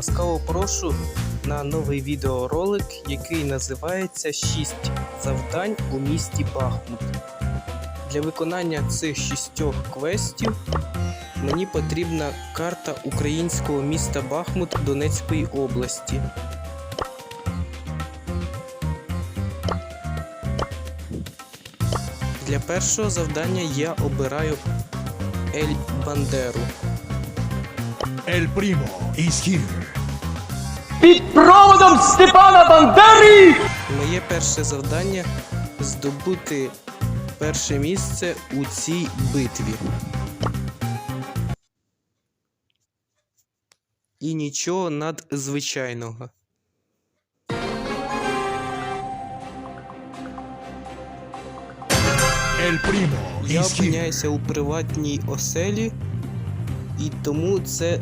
Ласкаво прошу на новий відеоролик, який називається «6 завдань у місті Бахмут. Для виконання цих шістьох квестів мені потрібна карта українського міста Бахмут Донецької області. Для першого завдання я обираю Ель Бандеру. El primo is here. Під проводом Степана Бандери! Моє перше завдання здобути перше місце у цій битві. І нічого надзвичайного. Я опиняюся у приватній оселі, і тому це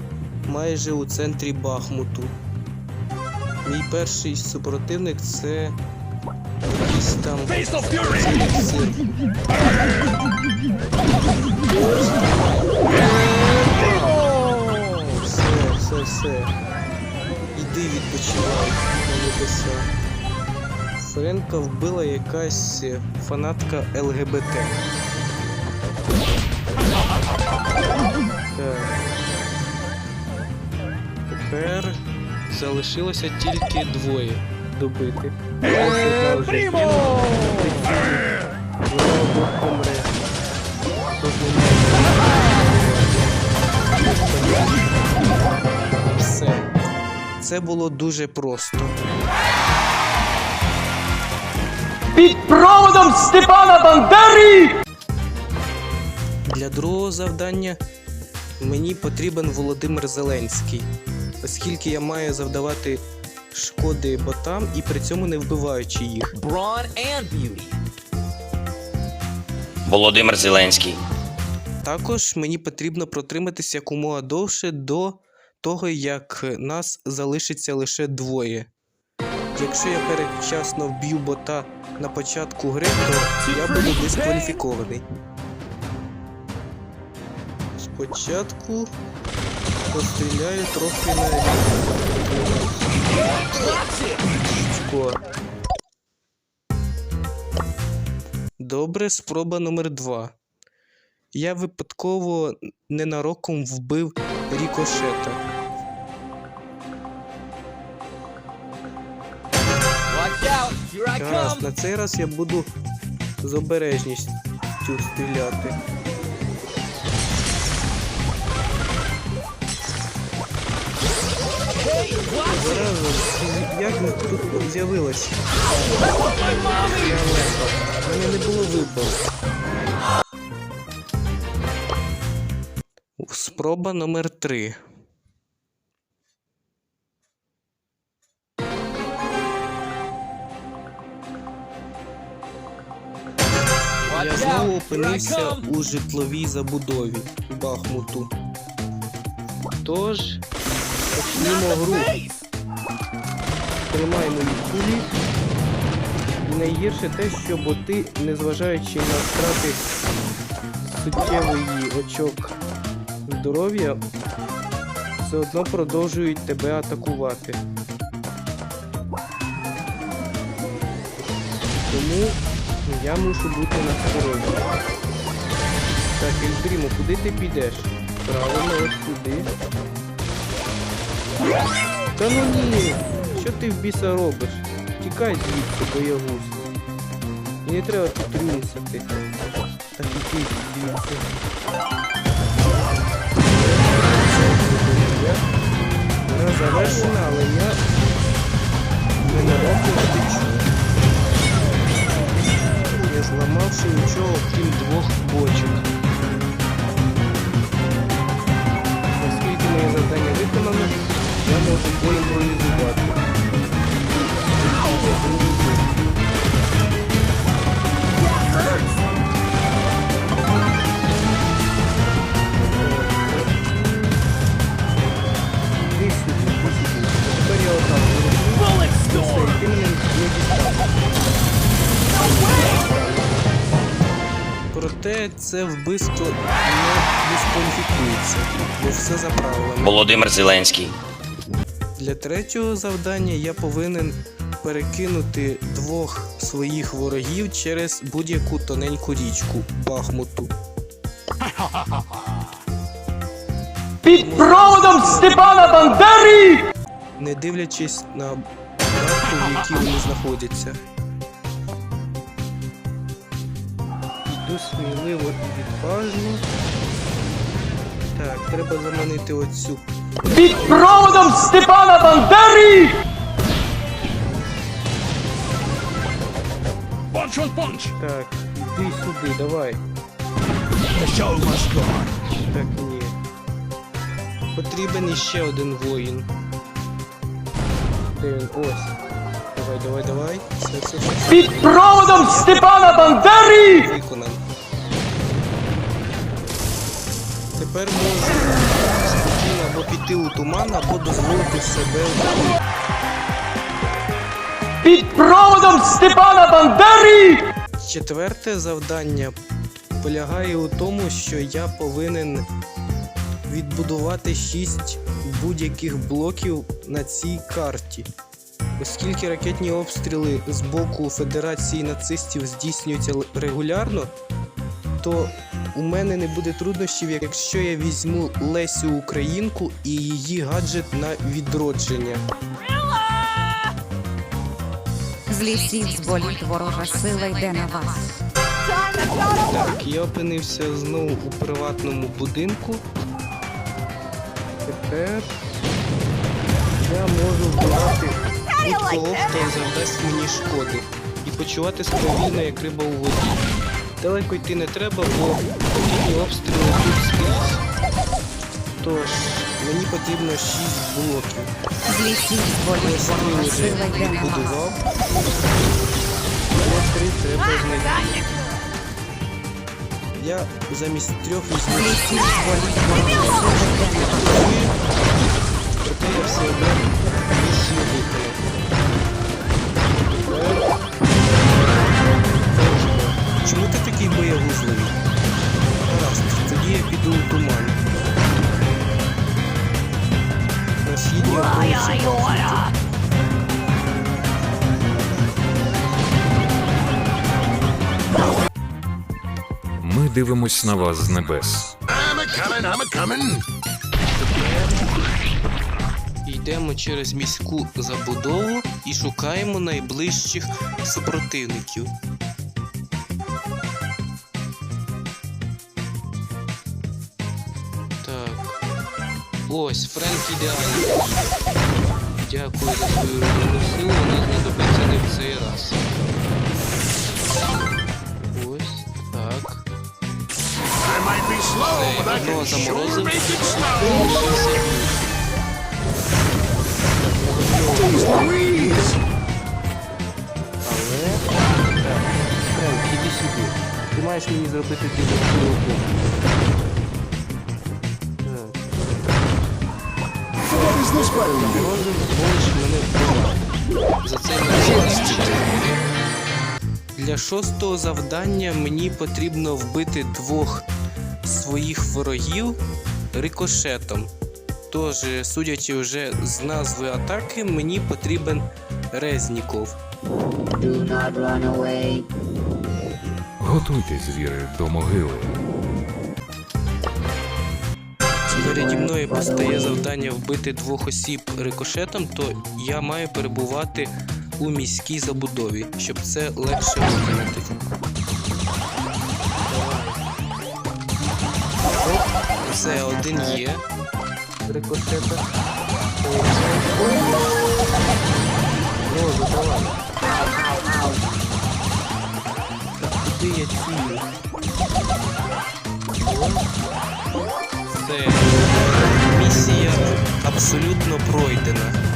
майже у центрі Бахмуту. Мій перший супротивник це якийсь там Face of fury. сир. Все, все, все. Іди відпочивай на небеса. Френка вбила якась фанатка ЛГБТ. Так. Тепер залишилося тільки двоє добити. Не Все. Це було дуже просто. Під проводом Степана Бандери! Для другого завдання мені потрібен Володимир Зеленський, оскільки я маю завдавати шкоди ботам і при цьому не вбиваючи їх. brawn and beauty. Володимир Зеленський. Також мені потрібно протриматися якомога довше до того, як нас залишиться лише двоє. Якщо я передчасно вб'ю бота на початку гри, то я буду дискваліфікований. Спочатку постріляю трохи на Чко. Добре, спроба номер два. Я випадково ненароком вбив рікошета. Come. на цей раз я буду з обережністю стріляти. Зараза, як ми тут з'явилось? У мене не було вибору. Спроба номер три. Я знову опинився у житловій забудові Бахмуту. Тож, почнімо гру. Тримай мої кулі. Найгірше те, що боти, незважаючи на втрати суттєвої очок здоров'я, все одно продовжують тебе атакувати. Тому я мушу бути насторожі. Так, Ельдрімо, куди ти підеш? Правильно, ось сюди. Та ну ні! Що ти в біса робиш? Тікай звідси, боягуз. І не треба тут рюмсати. Так іди звідси. Вона завершена, але я ненароком втечу. Не зламавши нічого, крім двох бочок. Мене не дістав. Проте це вбивство не дискваліфікується, бо все за правилами. Володимир Зеленський. Для третього завдання я повинен перекинути двох своїх ворогів через будь-яку тоненьку річку Бахмуту. Під проводом Степана Бандери! не дивлячись на карту, в якій вони знаходяться. Йду сміливо і відважно. Так, треба заманити оцю. Під проводом Степана Бандери! Punch on punch. Так, іди сюди, давай. The show must go on. Так, ні. Потрібен іще один воїн. Де він? Ось. Давай, давай, давай. Все, все, все. Під проводом Степана Бандери! Виконан. Тепер або піти у туман, або дозволити себе. Під проводом Степана Бандери! Четверте завдання полягає у тому, що я повинен відбудувати 6 будь-яких блоків на цій карті. Оскільки ракетні обстріли з боку Федерації нацистів здійснюються регулярно, то у мене не буде труднощів, якщо я візьму Лесю Українку і її гаджет на відродження. З лісів зболіть ворожа сила йде на вас. Так, я опинився знову у приватному будинку. Тепер я можу вбивати будь-кого, хто завдасть мені шкоди. І почувати спокійно, як риба у воді. Далеко йти не треба, бо ракетні обстріли тут скрізь. Тож, мені потрібно 6 блоків. З лісів зболіть Ось три ворожа вже сила йде на вас. відбудував. Ще три треба знайти. Я замість трьох візьму вас. Проте я все одно виконав. Чому ти такий боягузливий? Гаразд, тоді я піду у туман. На східній околиці Ми дивимось на вас з небес. I'm a coming, I'm a coming. Йдемо через міську забудову і шукаємо найближчих супротивників. Ось, Френк ідеальний. Дякую за свою родинну силу, вона знадобиться не в цей раз. Ось, так. I might be slow, but I Одного can sure заморозив. make it snow. Лишився Louise. Але. Так, Френк, іди сюди. Ти маєш мені зробити дуже Роботу. Так. Мене вбивати. За це не стільки. Для шостого завдання мені потрібно вбити двох своїх ворогів рикошетом. Тож, судячи вже з назви атаки, мені потрібен Резніков. Do not run away. Готуйте звіри до могили. Переді мною постає завдання вбити двох осіб рикошетом, то я маю перебувати у міській забудові, щоб це легше виконати. Все, один є. Рикошета. Розу, давай. Так куди я цілю? Все. Місія абсолютно пройдена.